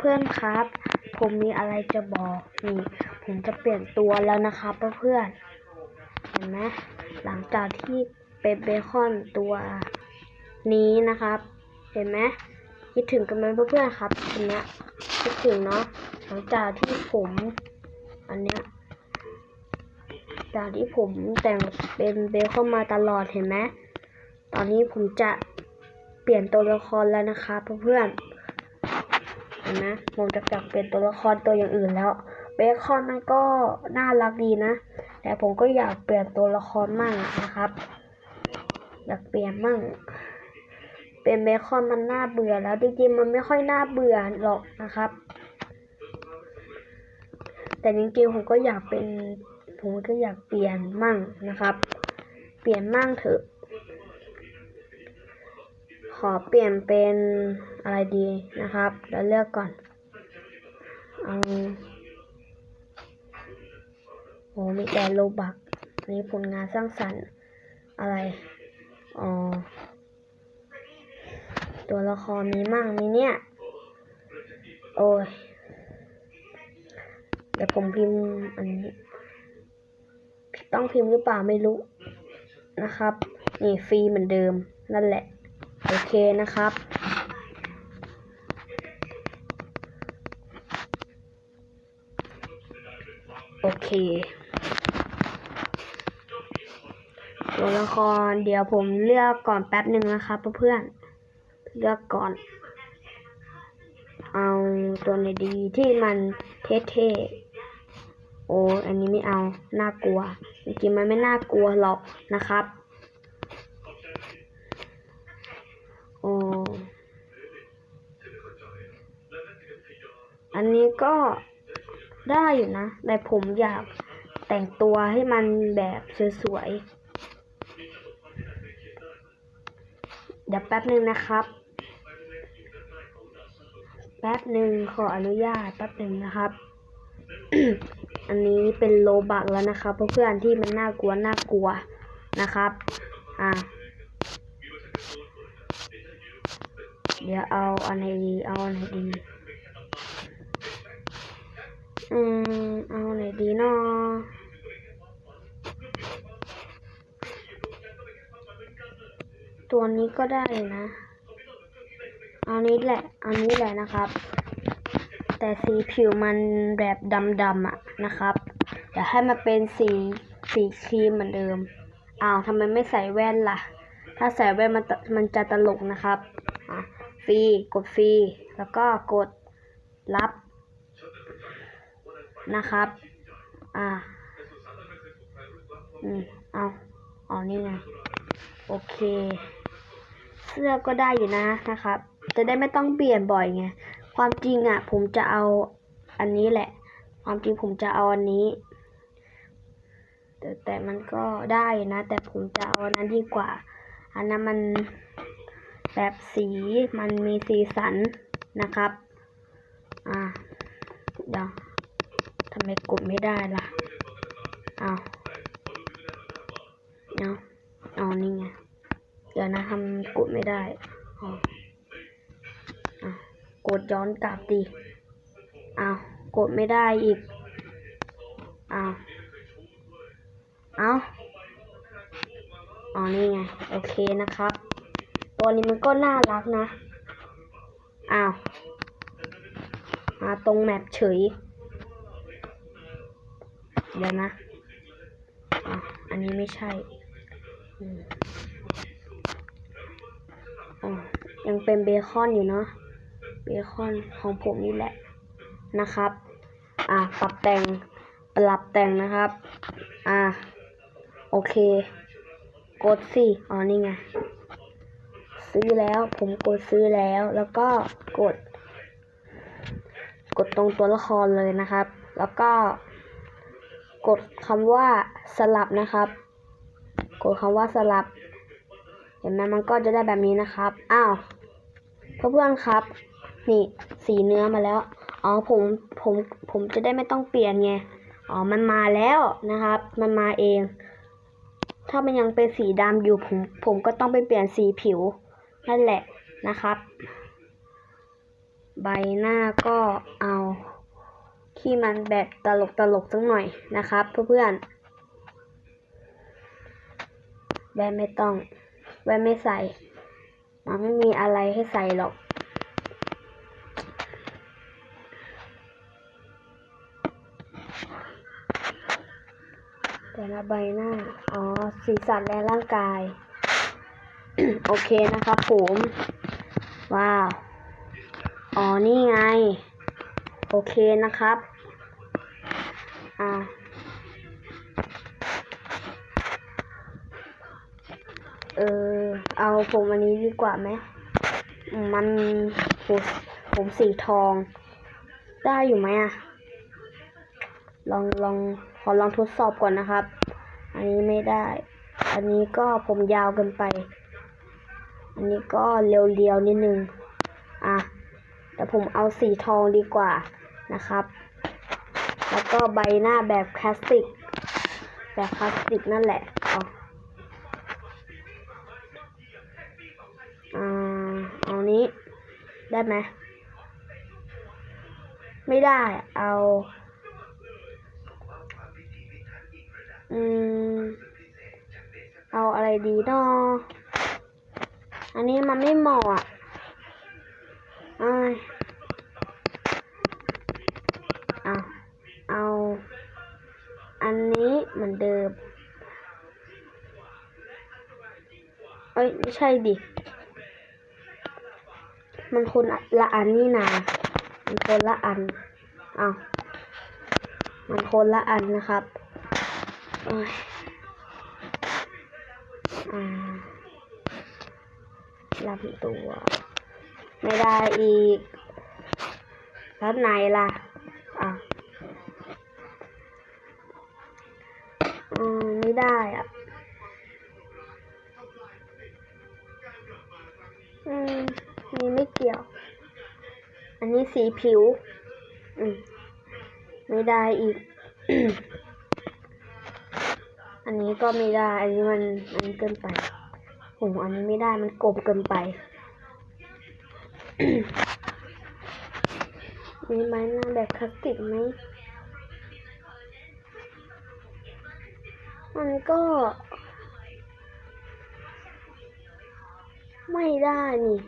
เพื่อนๆครับ ผมมีอะไรจะบอกนี่ผมจะเปลี่ยนตัวแล้วนะครับเพื่อนๆเห็นไหมหลังจากที่เป็นเบคอนตัวนี้นะครับ เห็นไหมคิดถึงกันไหมเพื่อนๆครับอันนี้คิดถึงเนาะหลังจากที่ผมอันเนี้ยจากที่ผมแต่งเป็นเบคอนมาตลอดเห็นไหมตอนนี้ผมจะเปลี่ยนตัวละครแล้วนะครับเพื่อนๆ นไหมผมจะกลับเป็นตัวละครตัวอย่างอื่นแล้วเบคอนมันก็น่ารักดีนะ แต่ผมก็อยากเปลี่ยนตัวละครมั่งนะครับ อยากเปลี่ยนมั่ง เป็นเบคอนมันน่าเบื่อแล้วจริงๆมันไม่ค่อยน่าเบื่อหรอกนะครับ แต่จริงๆผมก็อยากเป็น ผมก็อยากเปลี่ยนมั่งนะครับ เปลี่ยนมั่งเถอะ ขอเปลี่ยนเป็นอะไรดีนะครับเดี๋ยวเลือกก่อนเอาโอ้มีแต่โลบักนนี้ผลงานสร้างสรรค์อะไร อ๋อ ตัวละครมีมั่งมีเนี่ย โอ้ยเดี๋ยวผมพิมพ์อันนี้ ต้องพิมพ์หรือเปล่าไม่รู้นะครับ นี่ฟรีเหมือนเดิมนั่นแหละ โอเคนะครับ โอเค ตัวละครเดี๋ยวผมเลือกก่อนแป๊บหนึ่งนะครับเพื่อนเลือกก่อน เอาตัวไหนดีที่มันเท่ๆ โอ้อันนี้ไม่เอา น่ากลัวจริงๆมันไม่น่ากลัวหรอกนะครับ โอ้ อันนี้ก็ได้อยู่นะ แต่ผมอยากแต่งตัวให้มันแบบสวยๆ เดี๋ยวแป๊บหนึ่งนะครับ แป๊บหนึ่งขออนุญาตแป๊บหนึ่งนะครับ อันนี้เป็นโลบักแล้วนะครับเพื่อนๆที่มันน่ากลัวน่ากลัวนะครับ อะเดี๋ยวเอาอันไหนดี เอาอันไหนดี อืมเอาไหนดีเนาะตัวนี้ก็ได้นะ เอานี้แหละ เอานี้แหละนะครับ แต่สีผิวมันแบบดำๆอะนะครับอย่าให้มันเป็นสีสีครีมเหมือนเดิม อ้าวทำไมไม่ใส่แว่นล่ะ ถ้าใส่แว่นมันมันจะตลกนะครับ อะฟรีกดฟรีแล้วก็กดรับ นะครับ อ่า อืม เอา เอ๋อนี่ไง โอเค เสื้อก็ได้อยู่นะนะครับ จะได้ไม่ต้องเปลี่ยนบ่อยไง ความจริงอะ ผมจะเอาอันนี้แหละ ความจริงผมจะเอาอันนี้ แต่แต่มันก็ได้นะ แต่ผมจะเอาอันนั้นดีกว่า อันนั้นมันแบบสีมันมีสีสันนะครับ อ่าเดี๋ยวำไมกดไม่ได้ล่ะ เอาเอาเอานี่ไง เดี๋ยวนะทำกดไม่ได้อ๋ออะกดย้อนกลับดิอ้าวกดไม่ได้อีกอ้าวเอาอ๋อนี่ไง โอเคนะครับ ตัวนี้มันก็น่ารักนะ อ้าว มาตรงแมปเฉย เดี๋ยวนะอันนี้ไม่ใช่อ๋อยังเป็นเบคอนอยู่เนาะ เบคอนของผมนี่แหละนะครับ อะปรับแต่ง ปรับแต่งนะครับ อะโอเค กดสิ อ๋อ นี่ไง ซื้อแล้ว ผมกดซื้อแล้ว แล้วก็กด กดตรงตัวละครเลยนะครับ แล้วก็ กดคำว่าสลับนะครับ กดคำว่าสลับ เห็นไหมมันก็จะได้แบบนี้นะครับ อ้าวเพื่อนๆครับ นี่สีเนื้อมาแล้ว อ๋อผมผมผมจะได้ไม่ต้องเปลี่ยนไง อ๋อมันมาแล้วนะครับ มันมาเอง ถ้ามันยังเป็นสีดำอยู่ผมผมก็ต้องไปเปลี่ยนสีผิวนั่นแหละนะครับ ใบหน้าก็เอา ที่มันแบบตลกตลกสักหน่อยนะครับ เพื่อนๆแว่นไม่ต้องแว่นไม่ใส่ มันไม่มีอะไรให้ใส่หรอก แต่ละใบหน้า อ๋อ สีสันและร่างกาย โอเคนะครับผม ว้าว อ๋อ นี่ไง โอเคนะครับ อ่าเออ เอาผมอันนี้ดีกว่าไหมมมันผมผมสีทอง ได้อยู่ไหมอะลองลองขอลองทดสอบก่อนนะครับ อันนี้ไม่ได้ อันนี้ก็ผมยาวเกินไป อันนี้ก็เรียวๆนิดนึง อะ แต่ผมเอาสีทองดีกว่านะครับ แล้วก็ใบหน้าแบบคลาสสิก แบบคลาสสิกนั่นแหละเอาอ่าเอานี้ ได้ไหม ไม่ได้ เอา อืม เอาอะไรดีเนาะอันนี้มันไม่เหมาะอะอ้ายเอาเอา อันนี้เหมือนเดิม เอ้ยไม่ใช่ดิ มันคนละอันนี่นา มันคนละอันเอามันคนละอันนะครับโอ้ยอ่าลำตัว ไม่ได้อีก แล้วไหนล่ะ อะ ไม่ได้อะอืมนี่ไม่เกี่ยว อันนี้สีผิว อืม ไม่ได้อีก อันนี้ก็ไม่ได้ อันนี้มัน อันนี้เกินไปโหอันนี้ไม่ได้ มันกลมเกินไป มีไม้หน้าแบบคลาสสิกไหม มันก็ ไม่ได้นี่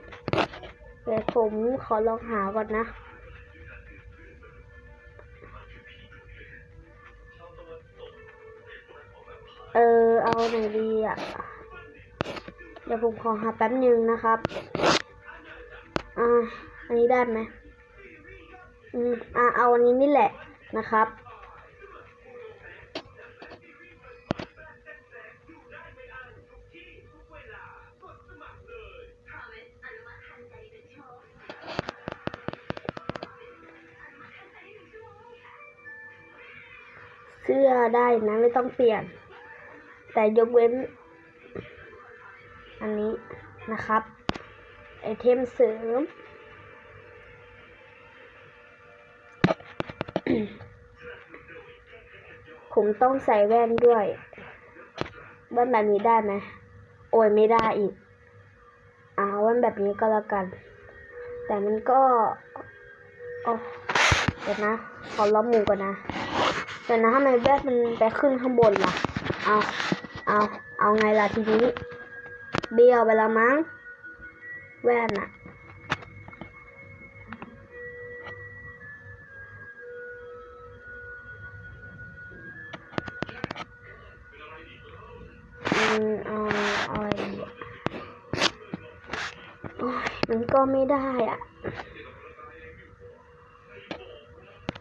เดี๋ยวผมขอลองหาก่อนนะเออ เอาไหนดีอะ เดี๋ยวผมขอหาแป๊บหนึ่งนะครับ อ่า อันนี้ได้ไหมอืม อ่าเอาอันนี้นี่แหละนะครับ สื้อได้นะไม่ต้องเปลี่ยน แต่ยกเว้น อันนี้นะครับ ไอเทมเสริม ผมต้องใส่แว่นด้วยแว่นแบบนี้ได้ไหมโอ้ยไม่ได้อีกเอาแว่นแบบนี้ก็แล้วกัน แต่มันก็โอ้เดี๋ยวนะ ขอล้อมหมูก่อนนะ เดี๋ยวนะทำไมแว่นมันไปขึ้นข้างบนล่ะ เอา เอา เอาไงล่ะทีนี้ เบี้ยวไปล้วมั้ง แว่นอะอืมเอาเอาอะไรดีอะโอ้ยมันก็ไม่ได้อะ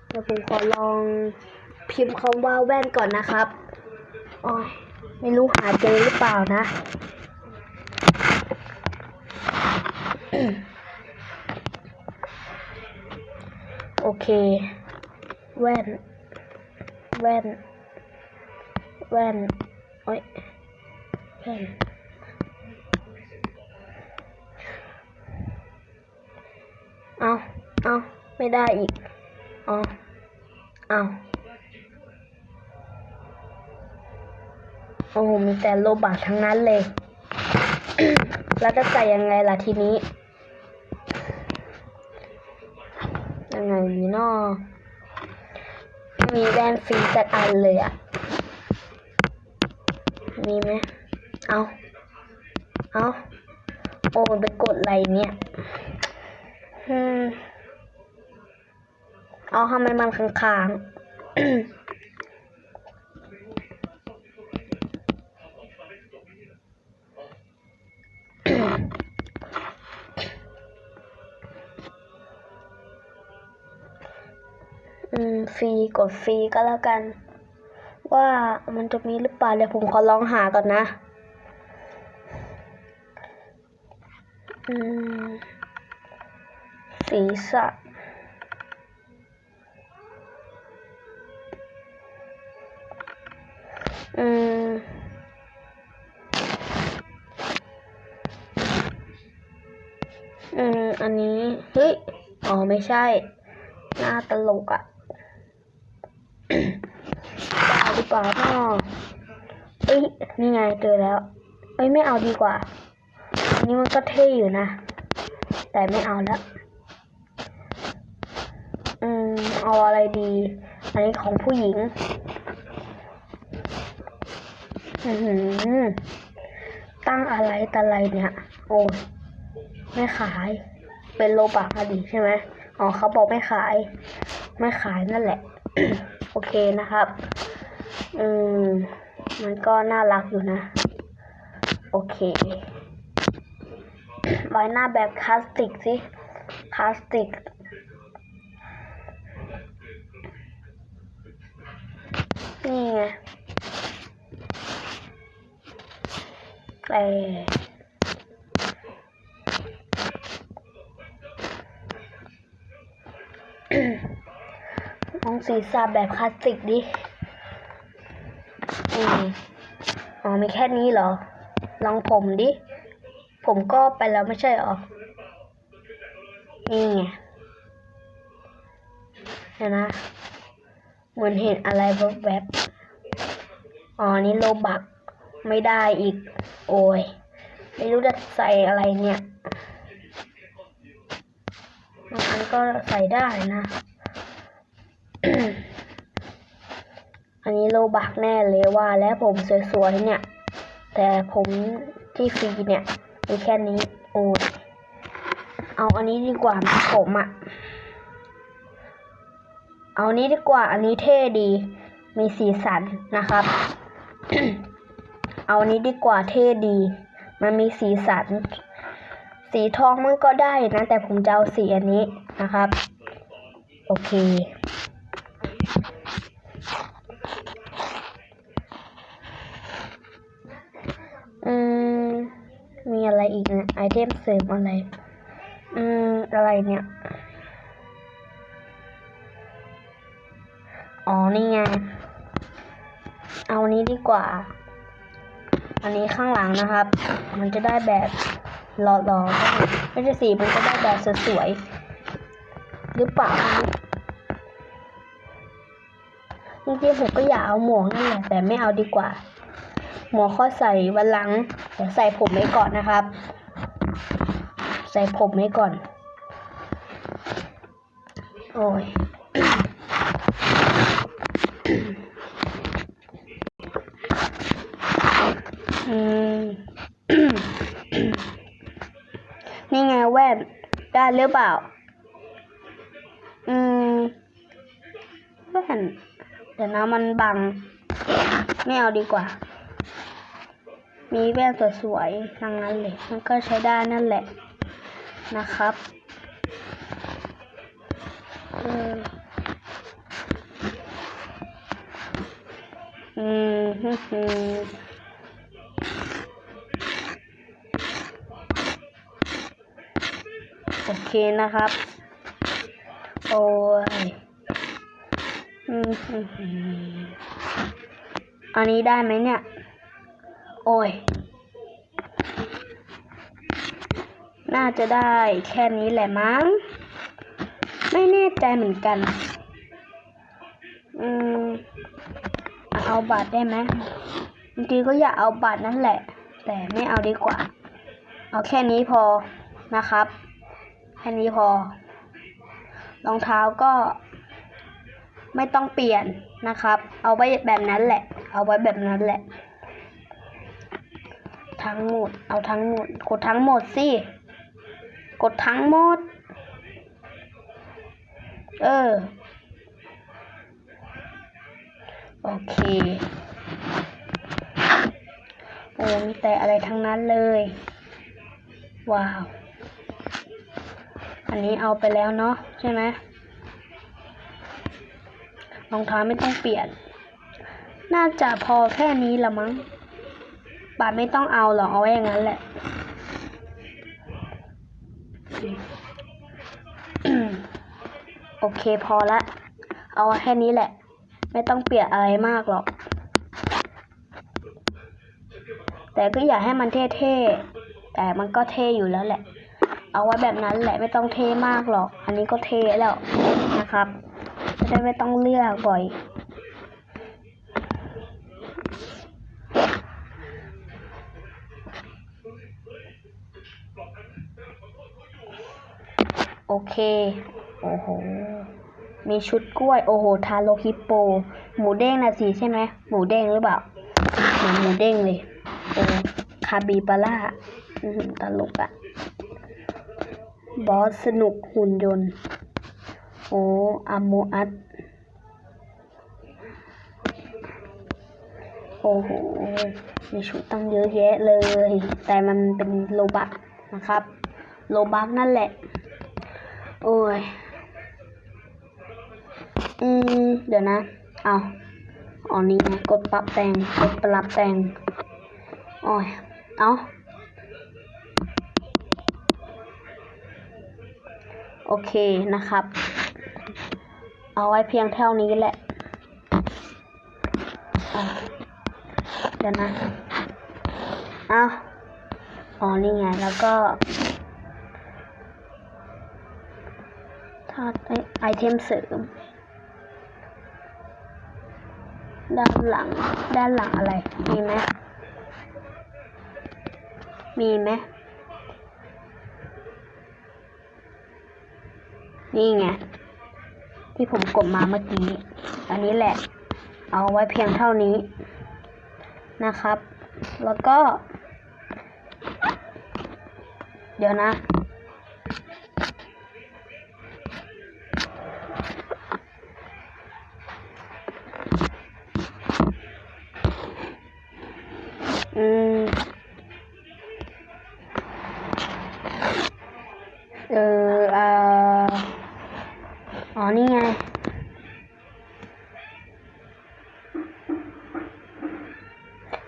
เดี๋ยวผมขอลอง พิมพ์คำว่าแว่นก่อนนะครับอ้ยไม่รู้หาเจอหรือเปล่านะ โอเค แว่น แว่น แว่นโอ้ยแว่นเอาเอาไม่ได้อีก เอาเอา อ้โหมีแต่โลบาททั้งนั้นเลย แล้วจะใส่ยังไงล่ะทีนี้ ยังไงดีเนาะมีแว่นฟรีสักอันเลยอะมีไหม เอา เอา โอ้ไปกดอะไรเนี่ยอืมเอาทำไมมันค้างๆ ฟรีกดฟรีก็แล้วกัน ว่ามันจะมีหรือเปล่าเดี๋ยวผมขอลองหาก่อนนะ อืมศีรษะอืมอืม อันนี้ เฮ้ย อ๋อ ไม่ใช่ หน้าตลกอะ่ะ เอาดีกว่าเนาะเอ้ยนี่ไงเจอแล้วเอ้ยไม่เอาดีกว่าอันนี้มันก็เท่อยู่นะ แต่ไม่เอาแล้วอืมเอาอะไรดี อันนี้ของผู้หญิง อือหือตั้งอะไรตะไรเนี่ย โอ้ยไม่ขาย เป็นโลบักอดีใช่ไหมอ๋อเขาบอกไม่ขาย ไม่ขายนั่นแหละ โอเคนะครับ อืมมันก็น่ารักอยู่นะ โอเคไว้หน้าแบบคลาสติกสิคลาสติกนี่ไงแต่ลองศีรษะแบบคลาสสิกดิ อืมอ๋อมีแค่นี้เหรอ ลองผมดิ ผมก็ไปแล้วไม่ใช่หรอ นี่ไงเห็นนะ เหมือนเห็นอะไรแวบๆ อ๋อ นี่โลบัก ไม่ได้อีก โอ้ย ไม่รู้จะใส่อะไรเนี่ยบางอันก็ใส่ได้นะ อันนี้โลบักแน่เลยว่าแล้วผมสวยๆเนี่ย แต่ผมที่ฟรีเนี่ยมีแค่นี้โอ้ยเอาอันนี้ดีกว่าผมอะเอาอันนี้ดีกว่าอันนี้เท่ดี มีสีสันนะครับ เอาอันนี้ดีกว่าเท่ดี มันมีสีสัน สีทองมันก็ได้นะ แต่ผมจะเอาสีอันนี้นะครับ โอเค อืม มี อะไรอีกนะไอเทมเสริมอะไร อืม อะไรเนี่ย อ๋อ นี่ไง เอาอันนี้ดีกว่า อันนี้ข้างหลังนะครับ มันจะได้แบบหล่อๆไม่ใช่สีมันจะได้แบบสวยๆหรือเปล่าจริงๆผมก็อยากเอาหมวกนั่นแหละแต่ไม่เอาดีกว่า หมวกข้อใส่วันหลังเดี๋ยวใส่ผมไว้ก่อนนะครับ ใส่ผมไว้ก่อน โอ้ยนี่ไงแว่นได้หรือเปล่า อืมแว่นเดี๋ยวนะมันบัง ไม่เอาดีกว่า มีแว่นสวยๆทั้งนั้นเลยมันก็ใช้ได้นั่นแหละนะครับเอออืมฮึฮึโอเคนะครับ โอ้ยอืมฮึฮึอันนี้ได้ไหมเนี่ย โอ้ย น่าจะได้แค่นี้แหละมั้ง ไม่แน่ใจเหมือนกัน อืม เอาบัตรได้ไหมจริงๆก็อยากเอาบัตรนั่นแหละ แต่ไม่เอาดีกว่า เอาแค่นี้พอนะครับ แค่นี้พอ รองเท้าก็ไม่ต้องเปลี่ยนนะครับ เอาไว้แบบนั้นแหละ เอาไว้แบบนั้นแหละ ทั้งหมด เอาทั้งหมด กดทั้งหมดสิ กดทั้งหมด เออ โอเคโอ้มีแต่อะไรทั้งนั้นเลย ว้าว อันนี้เอาไปแล้วเนาะใช่ไหมรองเท้าไม่ต้องเปลี่ยน น่าจะพอแค่นี้ละมั้ง บาไม่ต้องเอาหรอกเอาไว้อย่างนั้นแหละโอเคพอละ เอาแค่นี้แหละ ไม่ต้องเปลี่ยนอะไรมากหรอก แต่ก็อยากให้มันเท่ๆ แต่มันก็เท่อยู่แล้วแหละ เอาไว้แบบนั้นแหละไม่ต้องเท่มากหรอก อันนี้ก็เท่แล้วนะครับจะได้ไม่ต้องเลือกบ่อย โอเค โอ้โห มีชุดกล้วย โอ้โห ทาโรฮิปโป หมูเด้งนะสิใช่ไหม หมูเด้งหรือเปล่า หมูหมูเด้งเลย โอ้ คาบิบาร่าอื้อหือตลกอะบอสสนุกหุ่นยนต์ โอ้อาโมอัตโอ้โห มีชุดตั้งเยอะแยะเลย แต่มันเป็นโลบักนะครับ โลบักนั่นแหละ โอ้ย อืม เดี๋ยวนะ เอาอ๋อนี่ไงกดปรับแต่ง กดปรับแต่ง โอ้ย เอาโอเคนะครับ เอาไว้เพียงเท่านี้แหละอะเดี๋ยวนะ เอาอ๋อ นี่ไง แล้วก็าไอไอเทมเสริม ด้านหลัง ด้านหลังอะไร มีไหมมีไหมนี่ไง ที่ผมกดมาเมื่อกี้ อันนี้แหละ เอาไว้เพียงเท่านี้นะครับ แล้วก็ เดี๋ยวนะ อืมเออเอ่ออ๋อ นี่ไง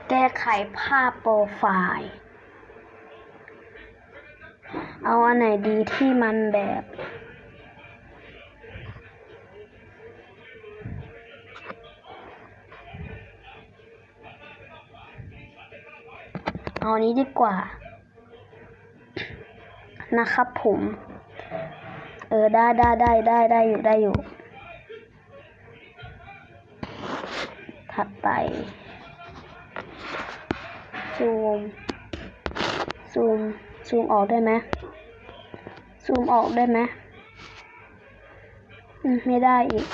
แก้ไขภาพโปรไฟล์ เอาอันไหนดีที่มันแบบ นนี้ดีกว่า นะครับผม เออได้ได้ได้ได้ได้อยู่ได้อยู่ ถัดไปซูมซูมซูมออกได้ไหมซูมออกได้ไหมอืมไม่ได้อีก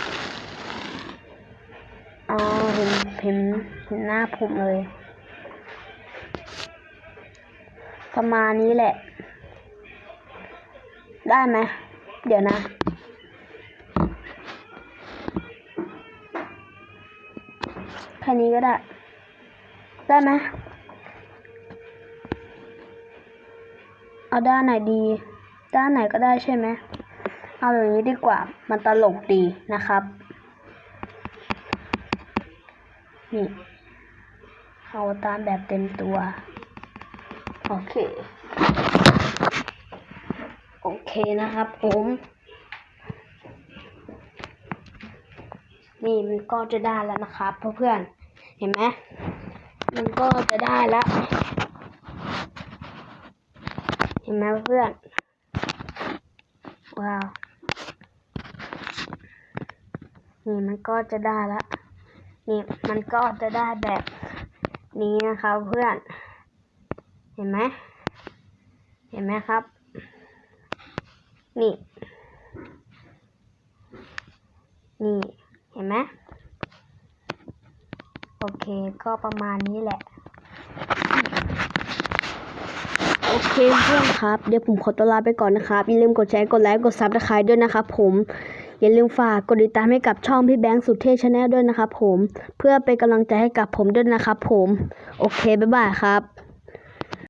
อ๋อเห็นเห็นเห็นหน้าผมเลย ประมาณนี้แหละ ได้ไหม เดี๋ยวนะแค่นี้ก็ได้ ได้ไหมเอาด้านไหนดี ด้านไหนก็ได้ใช่ไหมเอาอย่างนี้ดีกว่า มันตลกดีนะครับ นี่ เอาตามแบบเต็มตัว โอเค โอเคนะครับผม นี่มันก็จะได้แล้วนะครับเพื่อนๆเห็นไหมมันก็จะได้แล้ว เห็นไหมเพื่อน ว้าว นี่มันก็จะได้แล้ว นี่มันก็จะได้แบบนี้นะครับเพื่อน เห็นไหมเห็นไหมครับ นี่ นี่ เห็นไหมโอเคก็ประมาณนี้แหละ โอเคเพื่อนครับ เดี๋ยวผมขอตัวลาไปก่อนนะครับ อย่าลืมกดแชร์กดไลค์กดซับสไครต์ด้วยนะครับผมอย่าลืมฝากกดติดตามให้กับช่องพี่แบงค์สุดเท่ชาแนลด้วยนะครับผม เพื่อเป็นกำลังใจให้กับผมด้วยนะครับผม โอเค บ๊ายบายครับ